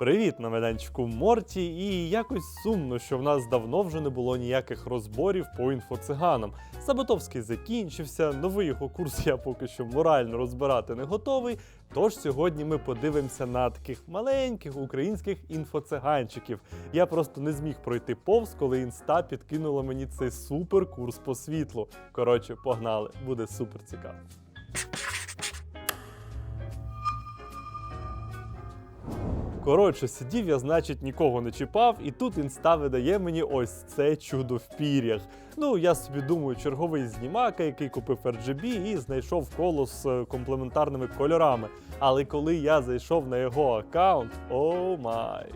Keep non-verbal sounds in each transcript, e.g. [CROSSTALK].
Привіт на майданчику Морті, і якось сумно, що в нас давно вже не було ніяких розборів по інфоциганам. Саботовський закінчився, новий його курс я поки що морально розбирати не готовий. Тож сьогодні ми подивимося на таких маленьких українських інфоциганчиків. Я просто не зміг пройти повз, коли інста підкинула мені цей супер курс по світлу. Коротше, погнали, буде супер цікаво. Коротше, сидів я, значить, нікого не чіпав, і тут інста видає мені ось це чудо в пір'ях. Ну, я собі думаю, черговий знімака, який купив RGB і знайшов коло з е, комплементарними кольорами. Але коли я зайшов на його аккаунт, о май.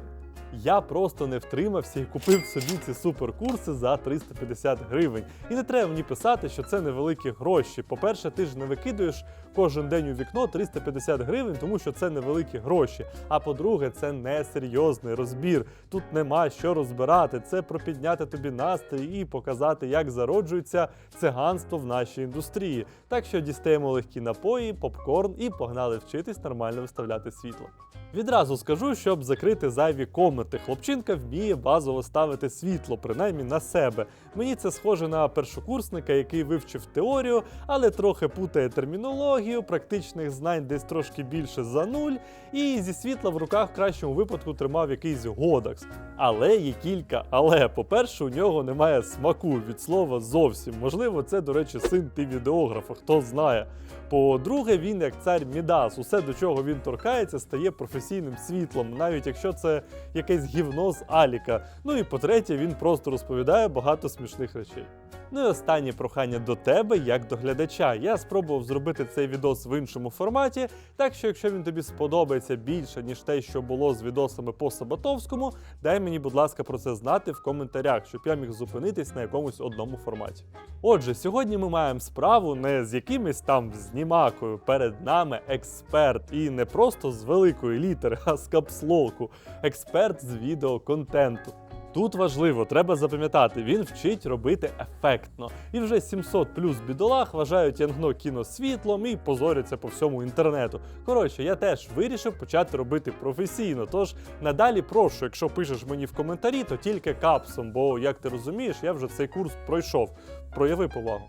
Я просто не втримався і купив собі ці суперкурси за 350 гривень. І не треба мені писати, що це невеликі гроші. По-перше, ти ж не викидуєш кожен день у вікно 350 гривень, тому що це невеликі гроші. А по-друге, це не серйозний розбір. Тут нема що розбирати. Це про підняти тобі настрій і показати, як зароджується циганство в нашій індустрії. Так що дістаємо легкі напої, попкорн і погнали вчитись нормально виставляти світло. Відразу скажу, щоб закрити зайві коменти. Хлопчинка вміє базово ставити світло, принаймні на себе. Мені це схоже на першокурсника, який вивчив теорію, але трохи путає термінологію, практичних знань десь трошки більше за нуль, і зі світла в руках в кращому випадку тримав якийсь годакс. Але є кілька. Але, по-перше, у нього немає смаку від слова зовсім. Можливо, це, до речі, син ти відеографа, хто знає. По-друге, він як цар Мідас. Усе, до чого він торкається, стає професійним світлом, навіть якщо це якесь гівно з Аліка. Ну і по-третє, він просто розповідає багато смішних речей. Ну і останнє прохання до тебе, як до глядача. Я спробував зробити цей відос в іншому форматі, так що якщо він тобі сподобається більше, ніж те, що було з відосами по Сабатовському, дай мені, будь ласка, про це знати в коментарях, щоб я міг зупинитись на якомусь одному форматі. Отже, сьогодні ми маємо справу не з якимось там знімакою. Перед нами експерт, і не просто з великої літери, а з капслоку. Експерт з відеоконтенту. Тут важливо, треба запам'ятати, він вчить робити ефектно. І вже 700 плюс бідолах вважають янгно кіносвітлом і позоряться по всьому інтернету. Коротше, я теж вирішив почати робити професійно. Тож надалі прошу, якщо пишеш мені в коментарі, то тільки капсом, бо як ти розумієш, я вже цей курс пройшов. Прояви повагу.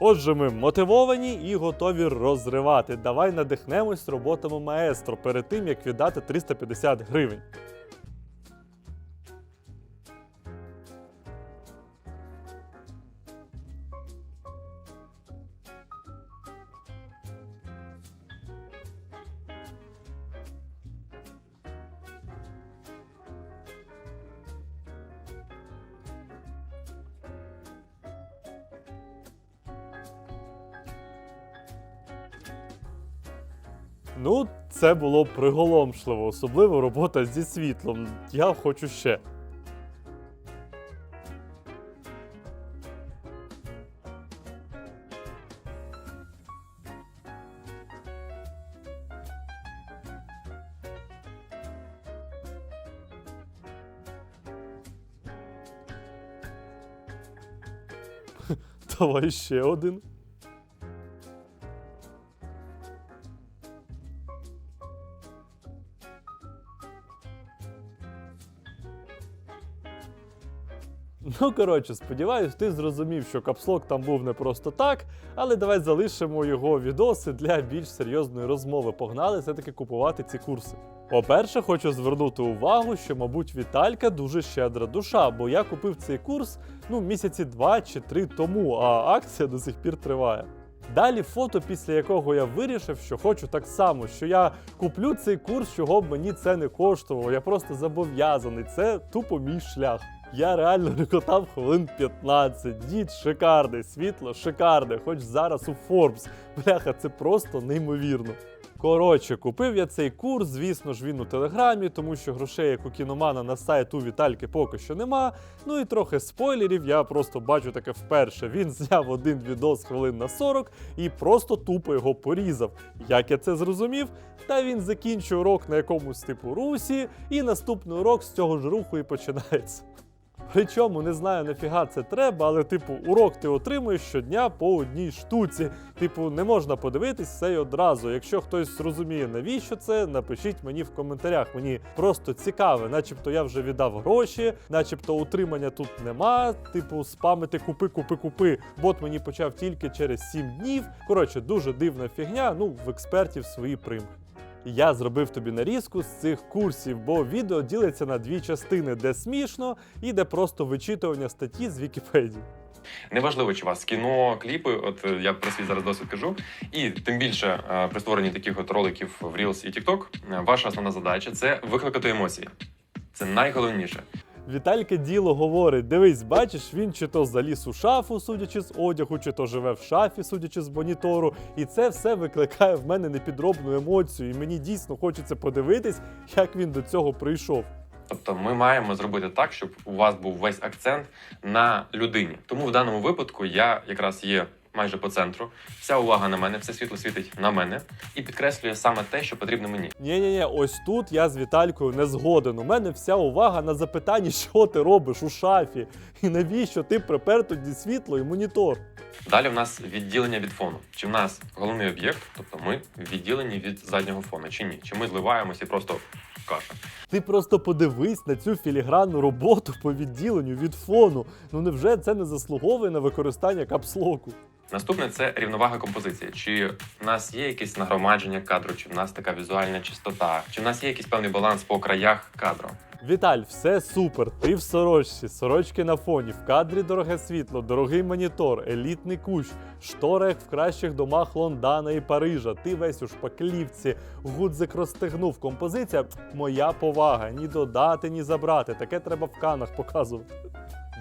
Отже, ми мотивовані і готові розривати. Давай надихнемось роботами маестро перед тим, як віддати 350 гривень. Це було приголомшливо, особливо робота зі світлом. Я хочу ще. [LAUGHS] Давай ще один. Ну, коротше, сподіваюсь, ти зрозумів, що капслок там був не просто так, але давай залишимо його відоси для більш серйозної розмови. Погнали все-таки купувати ці курси. По-перше, хочу звернути увагу, що, мабуть, Віталька дуже щедра душа, бо я купив цей курс ну, місяці два чи три тому, а акція до сих пір триває. Далі фото, після якого я вирішив, що хочу так само, що я куплю цей курс, чого б мені це не коштувало. Я просто зобов'язаний. Це тупо мій шлях. Я реально рекотав хвилин 15. Дід шикарний, світло шикарне, хоч зараз у Forbes. Бляха, це просто неймовірно. Коротше, купив я цей курс, звісно ж, він у телеграмі, тому що грошей, як у кіномана на сайт у Вітальки поки що нема. Ну і трохи спойлерів, я просто бачу таке вперше. Він зняв один відос хвилин на 40 і просто тупо його порізав. Як я це зрозумів? Та він закінчує урок на якомусь типу русі, і наступний урок з цього ж руху і починається. Причому не знаю нафіга це треба, але типу урок ти отримуєш щодня по одній штуці. Типу, не можна подивитись все й одразу. Якщо хтось зрозуміє, навіщо це, напишіть мені в коментарях. Мені просто цікаве, начебто я вже віддав гроші, начебто утримання тут нема. Типу, спамити купи, купи, купи. Бот мені почав тільки через 7 днів. Коротше, дуже дивна фігня. Ну, в експертів свої примхи. Я зробив тобі нарізку з цих курсів, бо відео ділиться на дві частини, де смішно і де просто вичитування статті з Вікіпедії. Неважливо, чи у вас кіно, кліпи, от е, я про свій зараз досвід кажу. І тим більше е, при створенні таких от роликів в Reels і TikTok, е, ваша основна задача це викликати емоції. Це найголовніше. Віталька діло говорить: дивись, бачиш, він чи то заліз у шафу, судячи з одягу, чи то живе в шафі, судячи з монітору. І це все викликає в мене непідробну емоцію. І мені дійсно хочеться подивитись, як він до цього прийшов. Тобто ми маємо зробити так, щоб у вас був весь акцент на людині. Тому в даному випадку я якраз є майже по центру. Вся увага на мене, все світло світить на мене і підкреслює саме те, що потрібно мені. ні ні ні ось тут я з Віталькою не згоден. У мене вся увага на запитанні, [LAUGHS] що ти робиш у шафі, і навіщо ти припер тоді світло і монітор. Далі в нас відділення від фону. Чи в нас головний об'єкт, тобто ми відділені від заднього фону, чи ні? Чи ми зливаємося і просто каша. Ти просто подивись на цю філігранну роботу по відділенню від фону. Ну невже це не заслуговує на використання капслоку? Наступне це рівновага композиції. Чи в нас є якесь нагромадження кадру, чи в нас така візуальна чистота, чи в нас є якийсь певний баланс по краях кадру. Віталь, все супер. Ти в сорочці, сорочки на фоні, в кадрі дороге світло, дорогий монітор, елітний кущ, штора, як в кращих домах Лондона і Парижа. Ти весь у шпаклівці, гудзик розстегнув. Композиція моя повага. Ні додати, ні забрати. Таке треба в канах показувати.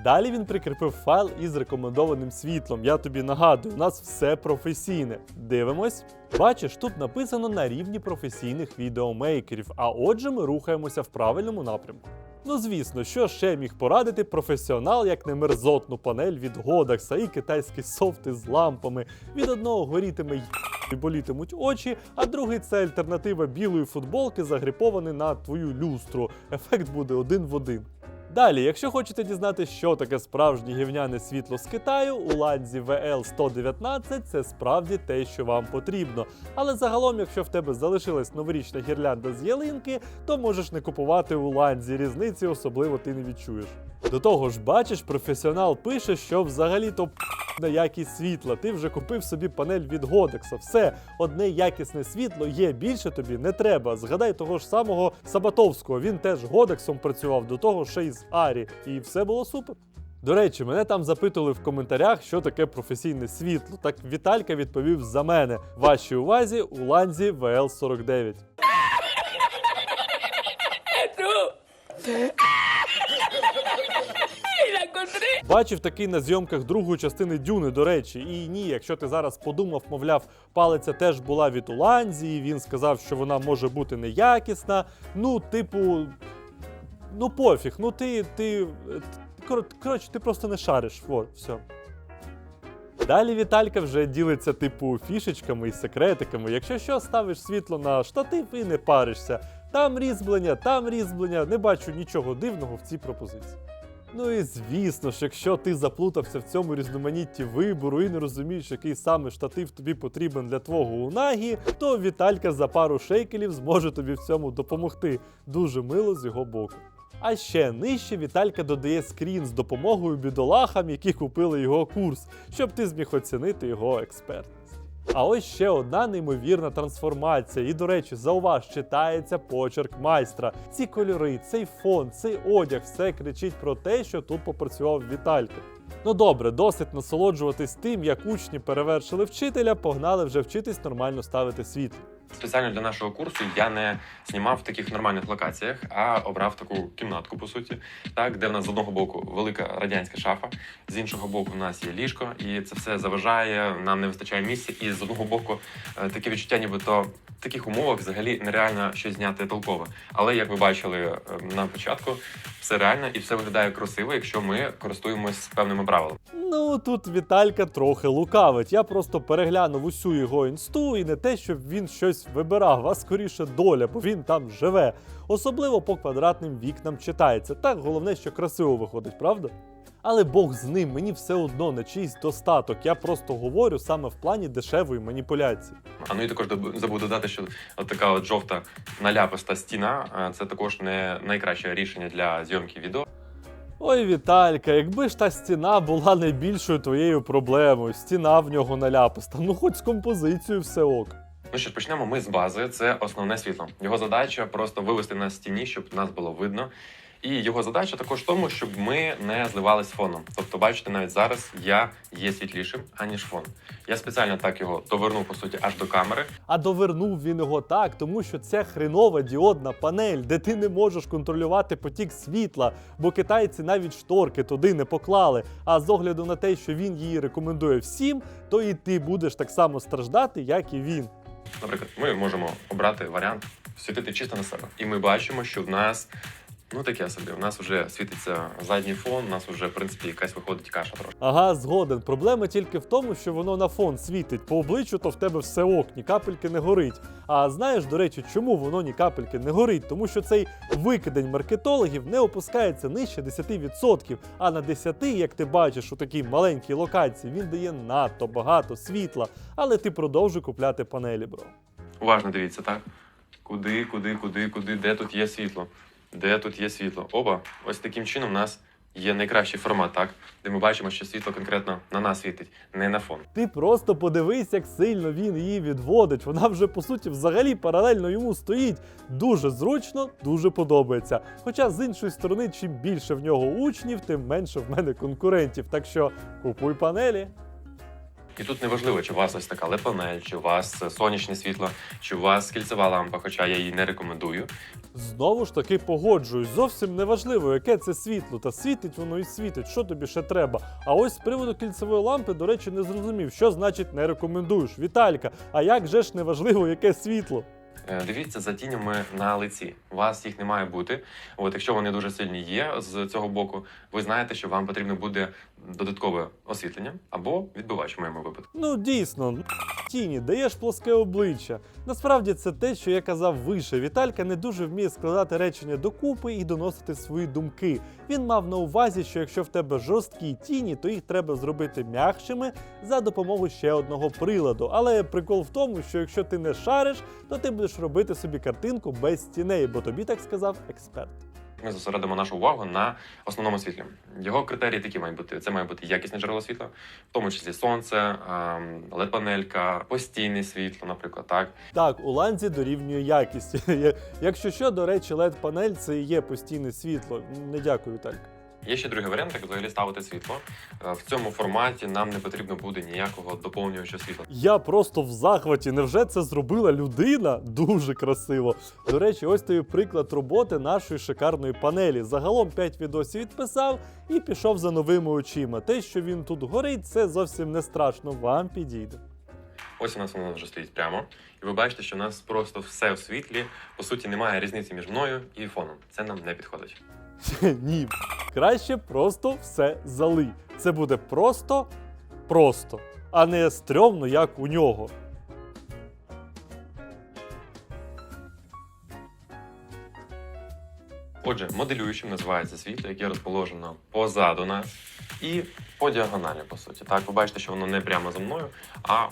Далі він прикріпив файл із рекомендованим світлом. Я тобі нагадую, у нас все професійне. Дивимось. Бачиш, тут написано на рівні професійних відеомейкерів, а отже, ми рухаємося в правильному напрямку. Ну звісно, що ще міг порадити професіонал, як не мерзотну панель від Годакса і китайські софти з лампами. Від одного горітиме й і болітимуть очі, а другий це альтернатива білої футболки, загріпований на твою люстру. Ефект буде один в один. Далі, якщо хочете дізнатися, що таке справжнє гівняне світло з Китаю, у ланзі VL119 це справді те, що вам потрібно. Але загалом, якщо в тебе залишилась новорічна гірлянда з ялинки, то можеш не купувати у ланзі. Різниці особливо ти не відчуєш. До того ж, бачиш, професіонал пише, що взагалі-то на якість світла. Ти вже купив собі панель від Годекса. Все, одне якісне світло є, більше тобі не треба. Згадай того ж самого Сабатовського. Він теж Годексом працював до того ще й з Арі, і все було супер. До речі, мене там запитували в коментарях, що таке професійне світло. Так Віталька відповів за мене. Вашій увазі у ланзі VL49. Бачив такий на зйомках другої частини Дюни, до речі. І ні, якщо ти зараз подумав, мовляв, палиця теж була від Уланзії, він сказав, що вона може бути неякісна. Ну, типу, ну пофіг, ну ти. ти. кор- Коротше, ти просто не шариш. Вот, все. Далі Віталька вже ділиться типу фішечками і секретиками. Якщо що, ставиш світло на штатив і не паришся. Там різьблення, там різьблення. Не бачу нічого дивного в цій пропозиції. Ну і звісно ж, якщо ти заплутався в цьому різноманітті вибору і не розумієш, який саме штатив тобі потрібен для твого унагі, то Віталька за пару шейкелів зможе тобі в цьому допомогти. Дуже мило з його боку. А ще нижче Віталька додає скрін з допомогою бідолахам, які купили його курс, щоб ти зміг оцінити його експертність. А ось ще одна неймовірна трансформація. І, до речі, зауваж, читається почерк майстра. Ці кольори, цей фон, цей одяг, все кричить про те, що тут попрацював Віталько. Ну добре, досить насолоджуватись тим, як учні перевершили вчителя, погнали вже вчитись нормально ставити світло. Спеціально для нашого курсу я не знімав в таких нормальних локаціях, а обрав таку кімнатку, по суті, так, де в нас з одного боку велика радянська шафа, з іншого боку, у нас є ліжко, і це все заважає, нам не вистачає місця. І з одного боку е, таке відчуття, нібито в таких умовах взагалі нереально щось зняти толкове. Але як ви бачили е, на початку, все реально і все виглядає красиво, якщо ми користуємось певними правилами. Ну тут Віталька трохи лукавить. Я просто переглянув усю його інсту, і не те, щоб він щось вибирав, а скоріше доля, бо він там живе. Особливо по квадратним вікнам читається. Так, головне, що красиво виходить, правда? Але Бог з ним, мені все одно не чийсь достаток. Я просто говорю саме в плані дешевої маніпуляції. А ну і також забув додати, що от така от жовта наляписта стіна е, це також не найкраще рішення для зйомки відео. Ой, Віталька, якби ж та стіна була найбільшою твоєю проблемою, стіна в нього наляписта, ну хоч з композицією все ок. Ну що ж, почнемо ми з бази. Це основне світло. Його задача просто вивести на стіні, щоб нас було видно. І його задача також в тому, щоб ми не зливались фоном. Тобто, бачите, навіть зараз я є світлішим, аніж фон. Я спеціально так його довернув по суті аж до камери. А довернув він його так, тому що це хренова діодна панель, де ти не можеш контролювати потік світла, бо китайці навіть шторки туди не поклали. А з огляду на те, що він її рекомендує всім, то і ти будеш так само страждати, як і він. Наприклад, ми можемо обрати варіант світити чисто на себе. І ми бачимо, що в нас ну таке собі. У нас вже світиться задній фон, у нас вже в принципі якась виходить каша трошки. Ага, згоден. Проблема тільки в тому, що воно на фон світить. По обличчю то в тебе все ок, ні капельки не горить. А знаєш, до речі, чому воно ні капельки не горить? Тому що цей викидень маркетологів не опускається нижче 10%. А на 10, як ти бачиш у такій маленькій локації, він дає надто багато світла. Але ти продовжуй купляти панелі, бро. Уважно дивіться, так? Куди, куди, куди, куди, де тут є світло? Де тут є світло? Оба, ось таким чином у нас є найкращий формат, так? Де ми бачимо, що світло конкретно на нас світить, не на фон. Ти просто подивись, як сильно він її відводить. Вона вже по суті взагалі паралельно йому стоїть. Дуже зручно, дуже подобається. Хоча з іншої сторони, чим більше в нього учнів, тим менше в мене конкурентів. Так що купуй панелі. І тут не важливо, чи у вас ось така лепанель, чи у вас сонячне світло, чи у вас кільцева лампа, хоча я її не рекомендую. Знову ж таки погоджуюсь. Зовсім не важливо, яке це світло. Та світить воно і світить. Що тобі ще треба? А ось з приводу кільцевої лампи, до речі, не зрозумів, що значить не рекомендуєш. Віталька, а як же ж не важливо, яке світло? Е, Дивіться за тінями на лиці. У вас їх не має бути. От якщо вони дуже сильні є з цього боку, ви знаєте, що вам потрібно буде додаткове освітлення або відбивач в моєму випадку. Ну дійсно, тіні, даєш плоске обличчя. Насправді це те, що я казав вище. Віталька не дуже вміє складати речення докупи і доносити свої думки. Він мав на увазі, що якщо в тебе жорсткі тіні, то їх треба зробити м'якшими за допомогою ще одного приладу. Але прикол в тому, що якщо ти не шариш, то ти будеш робити собі картинку без тіней, бо тобі так сказав експерт. Ми зосередимо нашу увагу на основному світлі. Його критерії такі мають бути: це має бути якісне джерело світла, в тому числі сонце, ем, LED-панелька, постійне світло, наприклад, так. Так, у ланзі дорівнює якість. [LAUGHS] Якщо що, до речі, led панель це і є постійне світло. Не дякую, Віталька. Є ще другий варіант, як взагалі ставити світло. Е, В цьому форматі нам не потрібно буде ніякого доповнювача світла. Я просто в захваті. Невже це зробила людина? Дуже красиво. До речі, ось тобі приклад роботи нашої шикарної панелі. Загалом 5 відосів відписав і пішов за новими очима. Те, що він тут горить, це зовсім не страшно. Вам підійде. Ось у нас воно вже стоїть прямо. І ви бачите, що у нас просто все в світлі. По суті, немає різниці між мною і фоном. Це нам не підходить. [LAUGHS] Ні. Краще просто все залий. Це буде просто просто, а не стрьомно, як у нього. Отже, моделюючим називається світло, яке розположено позаду нас і по діагоналі, по суті. Так, ви бачите, що воно не прямо за мною, а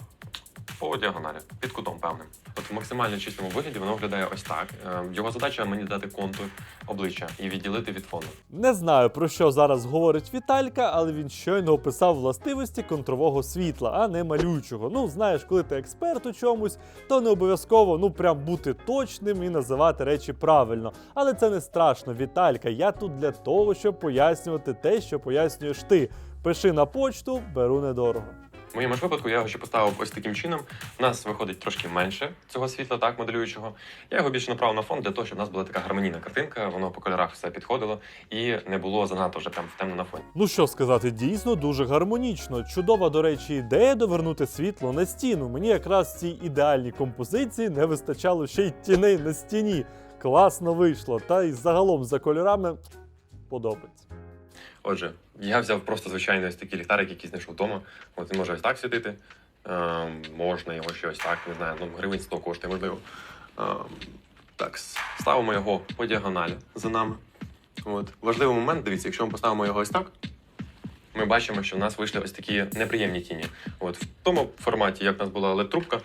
по діагоналі, під кутом певним. От в максимально чистому вигляді воно виглядає ось так. Е, Його задача мені дати контур обличчя і відділити від фону. Не знаю про що зараз говорить Віталька, але він щойно описав властивості контрового світла, а не малюючого. Ну, знаєш, коли ти експерт у чомусь, то не обов'язково ну прям бути точним і називати речі правильно. Але це не страшно, Віталька. Я тут для того, щоб пояснювати те, що пояснюєш ти. Пиши на почту, беру недорого. В моєму ж випадку я його ще поставив ось таким чином. У нас виходить трошки менше цього світла, так, моделюючого. Я його більше направив на фон для того, щоб у нас була така гармонійна картинка, воно по кольорах все підходило і не було занадто вже прям темно на фоні. Ну що сказати, дійсно дуже гармонічно. Чудова, до речі, ідея довернути світло на стіну. Мені якраз цій ідеальній композиції не вистачало ще й тіней на стіні. Класно вийшло, та й загалом за кольорами подобається. Отже, я взяв просто звичайний ось такий ліхтарик, який знайшов вдома. От він може ось так світити. Е, можна його щось так, не знаю, ну, гривень 100 коштує, можливо. Е, так, ставимо його по діагоналі за нами. От. Важливий момент, дивіться, якщо ми поставимо його ось так, ми бачимо, що в нас вийшли ось такі неприємні тіні. От в тому форматі, як в нас була LED-трубка,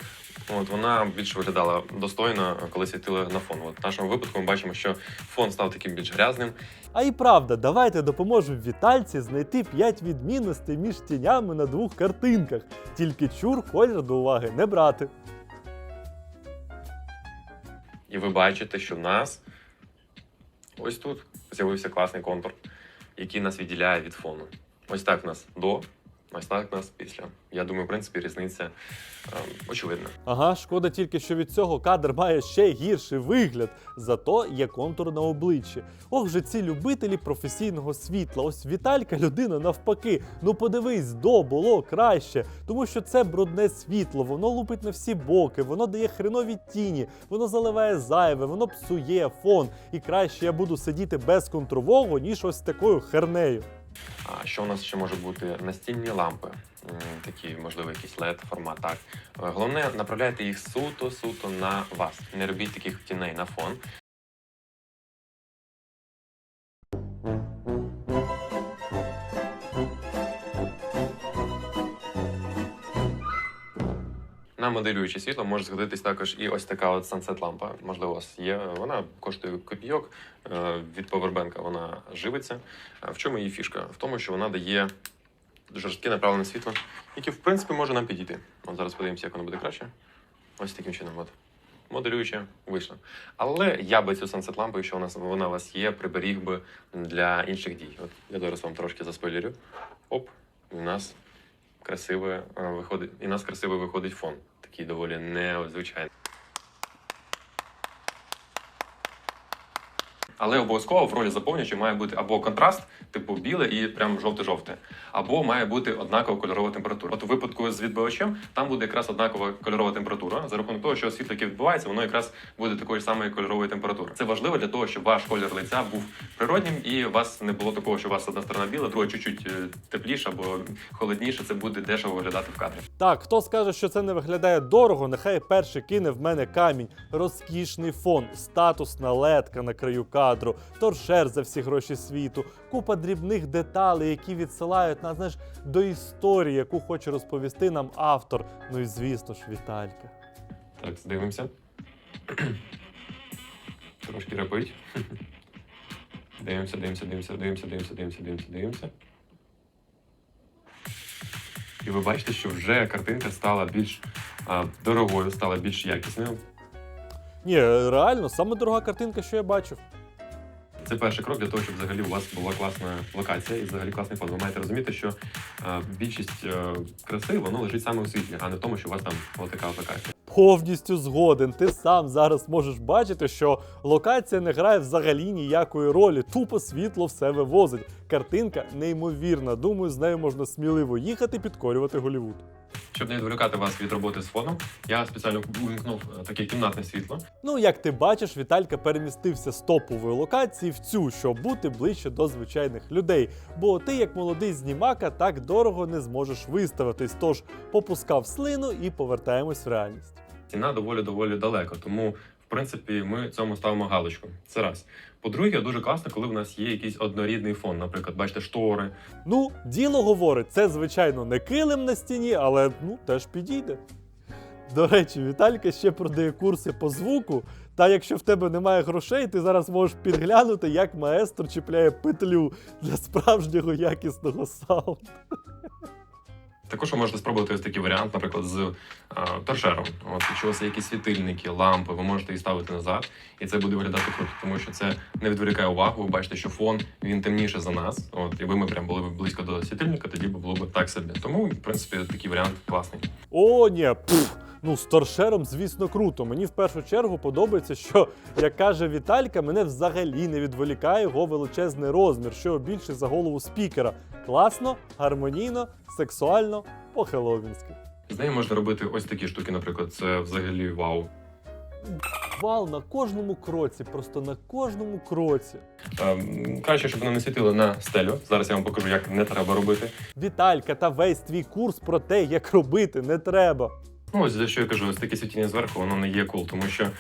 от вона більш виглядала достойно, коли світила на фон. От в нашому випадку ми бачимо, що фон став таким більш грязним, А і правда, давайте допоможемо Вітальці знайти 5 відмінностей між тінями на двох картинках. Тільки чур колір до уваги не брати. І ви бачите, що в нас ось тут з'явився класний контур, який нас відділяє від фону. Ось так в нас до, ось так нас після. Я думаю, в принципі, різниця ем, очевидна. Ага, шкода тільки, що від цього кадр має ще гірший вигляд, зато є контур на обличчі. Ох же ці любителі професійного світла. Ось Віталька людина навпаки. Ну подивись, до було краще, тому що це брудне світло, воно лупить на всі боки, воно дає хренові тіні, воно заливає зайве, воно псує фон. І краще я буду сидіти без контрового, ніж ось такою хернею. Що у нас ще може бути? Настінні лампи, такі, можливо, якийсь LED формат. Так головне направляйте їх суто-суто на вас. Не робіть таких тіней на фон. На моделююче світло може згодитись також і ось така от сансет лампа. Можливо, у вас є. Вона коштує копійок. Е, Від повербенка вона живиться. В чому її фішка? В тому, що вона дає жорстке направлене світло, яке, в принципі, може нам підійти. От зараз подивимося, як воно буде краще. Ось таким чином. От. Моделююче вийшло. Але я би цю сансет лампу, якщо вона, вона у вас є, приберіг би для інших дій. От я зараз вам трошки заспойлерю. Оп, у нас красиве е, виходить, і нас красиво виходить фон. Такий доволі незвичайний. Але обов'язково в ролі заповнювача має бути або контраст, типу біле і прям жовте-жовте, або має бути однакова кольорова температура. От у випадку з відбивачем там буде якраз однакова кольорова температура. За рахунок того, що світло, яке відбувається, воно якраз буде такої ж самої кольорової температури. Це важливо для того, щоб ваш колір лиця був природнім і у вас не було такого, що у вас одна сторона біла, друга чуть-чуть е, тепліша або холодніше. Це буде дешево виглядати в кадрі. Так, хто скаже, що це не виглядає дорого, нехай перший кине в мене камінь. Розкішний фон, статусна ледка на краю кадру, торшер за всі гроші світу, купа дрібних деталей, які відсилають нас знаєш, до історії, яку хоче розповісти нам автор. Ну і звісно ж, Віталька. Так, дивимося. Трошки репить. Дивимося, дивимося, дивимося, дивимося, дивимося, дивимося, дивимося, дивимося. І ви бачите, що вже картинка стала більш а, дорогою, стала більш якісною. Ні, реально, саме дорога картинка, що я бачив. Це перший крок для того, щоб взагалі у вас була класна локація і взагалі класний фон. Ви маєте розуміти, що а, більшість е, краси воно лежить саме у світлі, а не в тому, що у вас там отака локація. Повністю згоден. Ти сам зараз можеш бачити, що локація не грає взагалі ніякої ролі. Тупо світло все вивозить. Картинка неймовірна. Думаю, з нею можна сміливо їхати підкорювати Голівуд. Щоб не відволікати вас від роботи з фоном, я спеціально увімкнув е, таке кімнатне світло. Ну, як ти бачиш, Віталька перемістився з топової локації в цю, щоб бути ближче до звичайних людей. Бо ти, як молодий знімака, так дорого не зможеш виставитись. Тож попускав слину і повертаємось в реальність. ціна доволі доволі далеко. Тому, принципі, ми цьому ставимо галочку. Це раз. По-друге, дуже класно, коли в нас є якийсь однорідний фон. Наприклад, бачите, штори. Ну, діло говорить, це звичайно не килим на стіні, але ну теж підійде. До речі, Віталька ще продає курси по звуку. Та якщо в тебе немає грошей, ти зараз можеш підглянути, як маестро чіпляє петлю для справжнього якісного саунду. Також ви можете спробувати ось такий варіант, наприклад, з а, торшером. От якщо у вас є якісь світильники, лампи, ви можете їх ставити назад, і це буде виглядати круто, тому що це не відволікає увагу. Ви бачите, що фон він темніше за нас. От, якби ми прям були близько до світильника, тоді б було б так собі. Тому, в принципі, такий варіант класний. О, ні, пф, ну з торшером, звісно, круто. Мені в першу чергу подобається, що, як каже Віталька, мене взагалі не відволікає його величезний розмір, що більше за голову спікера. Класно, гармонійно, сексуально, по-хеловінськи. З нею можна робити ось такі штуки, наприклад, це взагалі вау. Вал на кожному кроці, просто на кожному кроці. Ем, Краще, щоб воно не світило на стелю. Зараз я вам покажу, як не треба робити. Віталька та весь твій курс про те, як робити, не треба. Ну, ось за що я кажу, ось таке світіння зверху, воно не є кул, тому що е,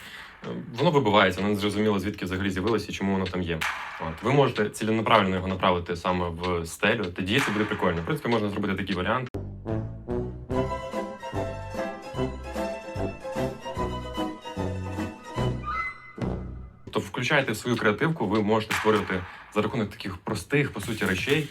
воно вибивається, воно не зрозуміло, звідки взагалі з'явилося і чому воно там є. От. Ви можете ціленаправленно його направити саме в стелю, тоді це буде прикольно. В принципі, можна зробити такий варіант. Включайте в свою креативку, ви можете створювати за рахунок таких простих, по суті, речей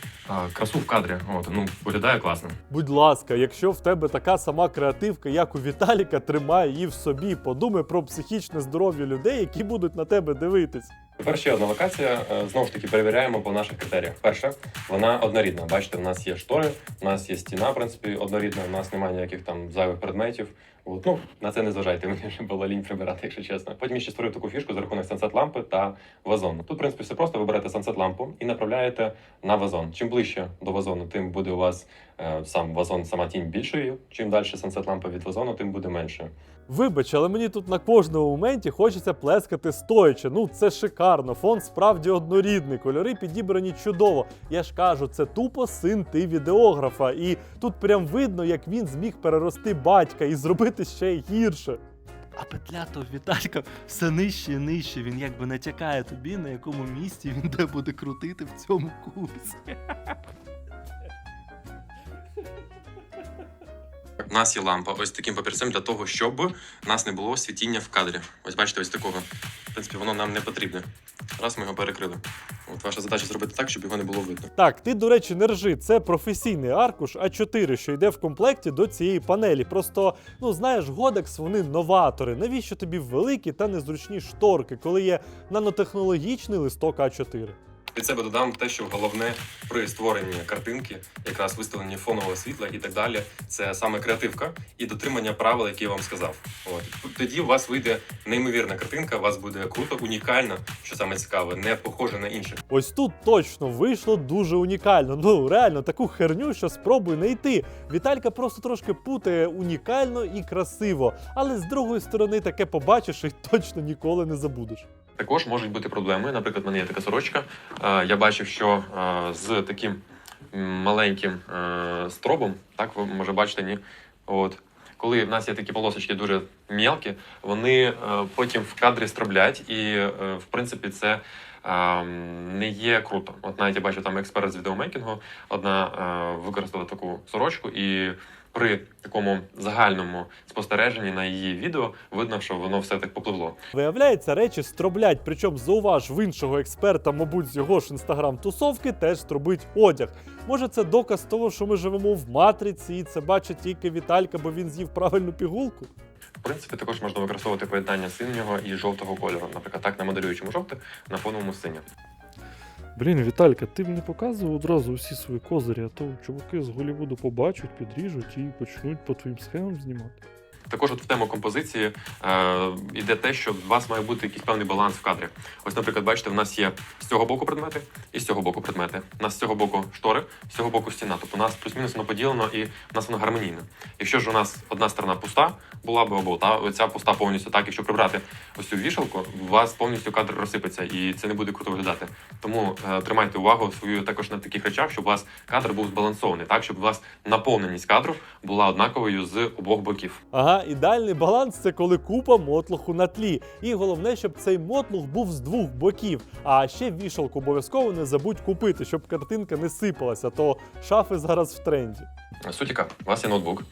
красу в кадрі. От, ну, виглядає класно. Будь ласка, якщо в тебе така сама креативка, як у Віталіка, тримай її в собі. Подумай про психічне здоров'я людей, які будуть на тебе дивитись. Тепер ще одна локація. Е, Знову ж таки, перевіряємо по наших критеріях. Перше, вона однорідна. Бачите, в нас є штори, у нас є стіна, в принципі, однорідна, у нас немає ніяких там зайвих предметів. От, ну, на це не зважайте, мені вже було лінь прибирати, якщо чесно. Потім я ще створив таку фішку за рахунок сансет лампи та вазону. Тут, в принципі, все просто. Ви берете сансет лампу і направляєте на вазон. Чим ближче до вазону, тим буде у вас е, сам вазон, сама тінь більшою. Чим далі сансет лампа від вазону, тим буде менше. Вибач, але мені тут на кожному моменті хочеться плескати стоячи. Ну це шикарно. Фон справді однорідний, кольори підібрані чудово. Я ж кажу, це тупо син ти відеографа. І тут прям видно, як він зміг перерости батька і зробити ще гірше. А петля то Віталька все нижче і нижче. Він якби натякає тобі, на якому місці він де буде крутити в цьому курсі. У нас є лампа ось таким папірцем для того, щоб нас не було світіння в кадрі. Ось бачите, ось такого. В принципі, воно нам не потрібне. Раз ми його перекрили. От ваша задача зробити так, щоб його не було видно. Так, ти, до речі, не ржи, це професійний аркуш А4, що йде в комплекті до цієї панелі. Просто, ну знаєш, Годекс вони новатори. Навіщо тобі великі та незручні шторки, коли є нанотехнологічний листок А4? Від себе додам те, що головне при створенні картинки, якраз виставленні фонового світла і так далі, це саме креативка і дотримання правил, які я вам сказав. От тоді у вас вийде неймовірна картинка, у вас буде круто, унікально, що саме цікаве, не похоже на інших. Ось тут точно вийшло дуже унікально. Ну реально, таку херню, що спробуй не йти. Віталька просто трошки путає унікально і красиво. Але з другої сторони таке побачиш і точно ніколи не забудеш. Також можуть бути проблеми. Наприклад, в мене є така сорочка. Е, Я бачив, що е, з таким маленьким е, стробом, так ви може бачите, ні. От коли в нас є такі полосочки дуже мілкі, вони потім в кадрі строблять, і в принципі це. Не є круто. От навіть я бачу там експерт з відеомейкінгу, одна використала таку сорочку, і при такому загальному спостереженні на її відео видно, що воно все так попливло. Виявляється, речі строблять, причому зауваж в іншого експерта, мабуть, з його ж інстаграм-тусовки теж стробить одяг. Може, це доказ того, що ми живемо в матриці, і це бачить тільки Віталька, бо він з'їв правильну пігулку. В принципі, також можна використовувати поєднання синього і жовтого кольору. Наприклад, так намоделюючому жовте на фоновому синє. Блін, Віталька, ти б не показував одразу усі свої козирі, а то чуваки з Голівуду побачать, підріжуть і почнуть по твоїм схемам знімати. Також от в тему композиції е, йде те, що у вас має бути якийсь певний баланс в кадрі. Ось, наприклад, бачите, в нас є з цього боку предмети і з цього боку предмети. У нас з цього боку штори, з цього боку стіна. Тобто у нас плюс-мінус воно поділено і в нас воно гармонійне. Якщо ж у нас одна сторона пуста була б або та оця пуста повністю так, якщо прибрати ось цю вішалку, у вас повністю кадр розсипеться і це не буде круто виглядати. Тому е, тримайте увагу свою також на таких речах, щоб у вас кадр був збалансований, так щоб у вас наповненість кадру була однаковою з обох боків. Ага, ідеальний баланс це коли купа мотлуху на тлі. І головне, щоб цей мотлух був з двох боків. А ще вішалку обов'язково не забудь купити, щоб картинка не сипалася, то шафи зараз в тренді. Сутіка, у вас є ноутбук.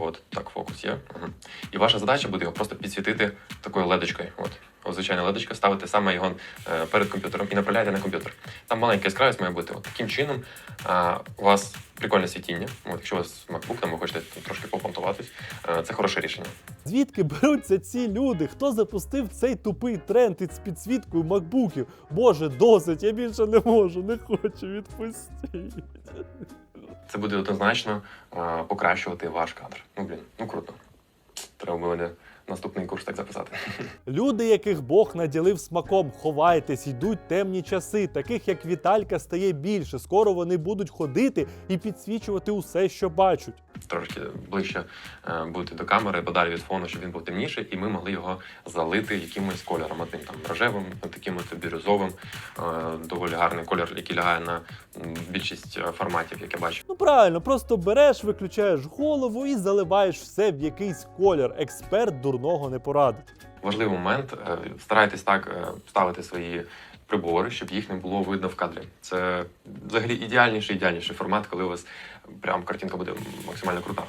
От так, фокус є. Угу. І ваша задача буде його просто підсвітити такою ледочкою. От. Ось звичайна ледочка, ставити саме його е, перед комп'ютером і направляти на комп'ютер. Там маленька яскравість має бути. От таким чином а, у вас прикольне світіння. От, якщо у вас MacBook, там ви хочете трошки попонтуватись, е, це хороше рішення. Звідки беруться ці люди? Хто запустив цей тупий тренд із підсвіткою макбуків? Боже, досить, я більше не можу, не хочу, відпустіть. Це буде однозначно покращувати ваш кадр. Ну блін, ну круто. Треба на наступний курс так записати. [LAUGHS] Люди, яких Бог наділив смаком, ховайтесь, йдуть темні часи. Таких як Віталька стає більше. Скоро вони будуть ходити і підсвічувати усе, що бачать. трошки ближче е, бути до камери, подалі від фону, щоб він був темніший, і ми могли його залити якимось кольором, одним там рожевим, таким от бірюзовим, е, доволі гарний колір, який лягає на більшість е, форматів, як я бачу. Ну правильно, просто береш, виключаєш голову і заливаєш все в якийсь колір. Експерт дурного не порадить. Важливий момент е, старайтесь так е, ставити свої прибори, щоб їх не було видно в кадрі. Це взагалі ідеальніший ідеальніший формат, коли у вас прям картинка буде максимально крута.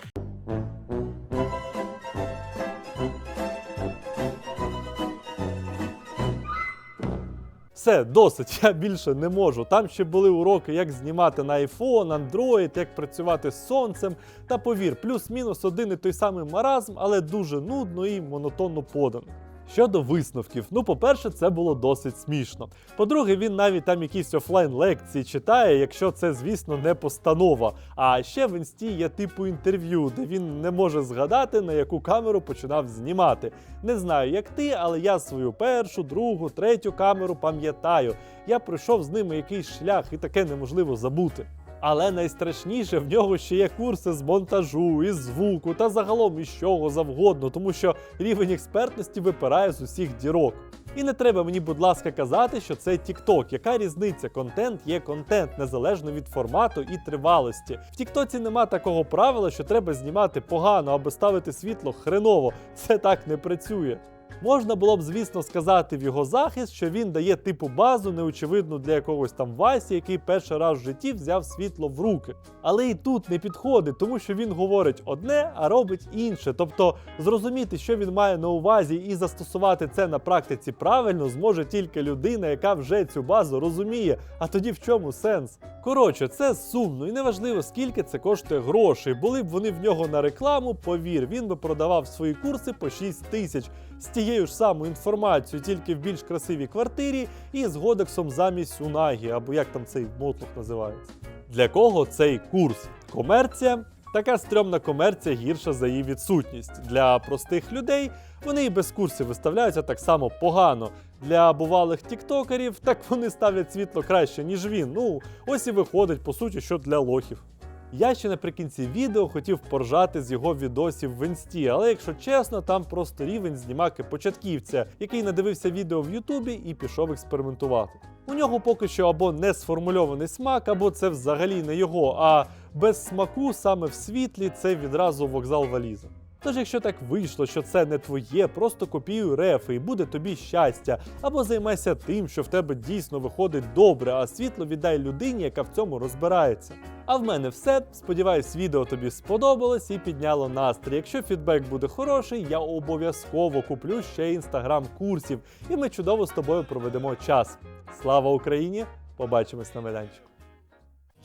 Все, досить, я більше не можу. Там ще були уроки, як знімати на iPhone, Android, як працювати з сонцем. Та повір, плюс-мінус один і той самий маразм, але дуже нудно і монотонно подано. Щодо висновків, ну, по-перше, це було досить смішно. По-друге, він навіть там якісь офлайн лекції читає, якщо це, звісно, не постанова. А ще в інсті є типу інтерв'ю, де він не може згадати, на яку камеру починав знімати. Не знаю, як ти, але я свою першу, другу, третю камеру пам'ятаю. Я пройшов з ними якийсь шлях, і таке неможливо забути. Але найстрашніше в нього ще є курси з монтажу, із звуку та загалом із чого завгодно, тому що рівень експертності випирає з усіх дірок. І не треба мені, будь ласка, казати, що це TikTok. Яка різниця? Контент є контент, незалежно від формату і тривалості. В Тіктоці нема такого правила, що треба знімати погано або ставити світло хреново. Це так не працює. Можна було б, звісно, сказати в його захист, що він дає типу базу, неочевидну для якогось там Васі, який перший раз в житті взяв світло в руки. Але і тут не підходить, тому що він говорить одне, а робить інше. Тобто зрозуміти, що він має на увазі, і застосувати це на практиці правильно, зможе тільки людина, яка вже цю базу розуміє. А тоді в чому сенс? Коротше, це сумно і неважливо, скільки це коштує грошей. Були б вони в нього на рекламу, повір, він би продавав свої курси по 6 тисяч з тією ж самою інформацією, тільки в більш красивій квартирі і з годексом замість унагі, або як там цей мотлух називається. Для кого цей курс? Комерція? Така стрьомна комерція гірша за її відсутність. Для простих людей вони і без курсів виставляються так само погано. Для бувалих тіктокерів так вони ставлять світло краще, ніж він. Ну, ось і виходить, по суті, що для лохів. Я ще наприкінці відео хотів поржати з його відосів в інсті, але якщо чесно, там просто рівень знімаки початківця, який надивився відео в Ютубі і пішов експериментувати. У нього поки що або не сформульований смак, або це взагалі не його, а без смаку саме в світлі це відразу вокзал валіза. Тож, якщо так вийшло, що це не твоє, просто копіюй рефи і буде тобі щастя, або займайся тим, що в тебе дійсно виходить добре, а світло віддай людині, яка в цьому розбирається. А в мене все. Сподіваюсь, відео тобі сподобалось і підняло настрій. Якщо фідбек буде хороший, я обов'язково куплю ще інстаграм курсів, і ми чудово з тобою проведемо час. Слава Україні! Побачимось на майданчику.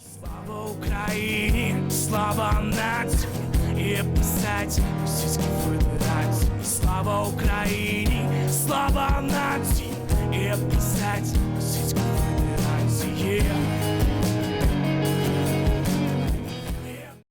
Слава Україні, слава нації, і писать російські федерації. Слава Україні, слава нації, і писать російські федерації.